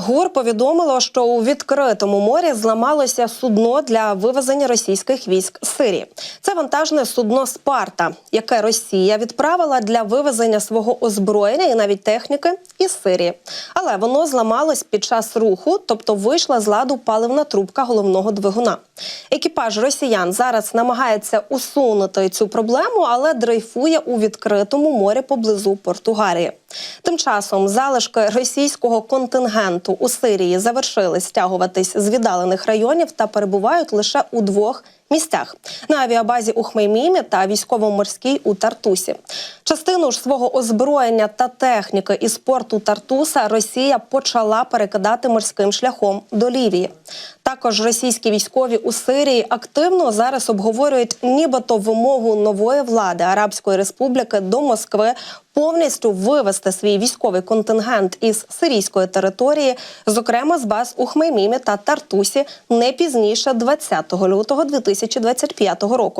ГУР повідомило, що у відкритому морі зламалося судно для вивезення російських військ з Сирії. Це вантажне судно Спарта, яке Росія відправила для вивезення свого озброєння і навіть техніки із Сирії. Але воно зламалось під час руху, тобто вийшла з ладу паливна трубка головного двигуна. Екіпаж росіян зараз намагається усунути цю проблему, але дрейфує у відкритому морі поблизу Португалії. Тим часом залишки російського контингенту у Сирії завершили стягуватись з віддалених районів та перебувають лише у двох місцях на авіабазі у Хмеймімі та військово-морській у Тартусі. Частину ж свого озброєння та техніки із порту Тартуса Росія почала перекидати морським шляхом до Лівії. Також російські військові у Сирії активно зараз обговорюють нібито вимогу нової влади Арабської Республіки до Москви повністю вивести свій військовий контингент із сирійської території, зокрема з баз у Хмеймімі та Тартусі, не пізніше 20 лютого 2025 року.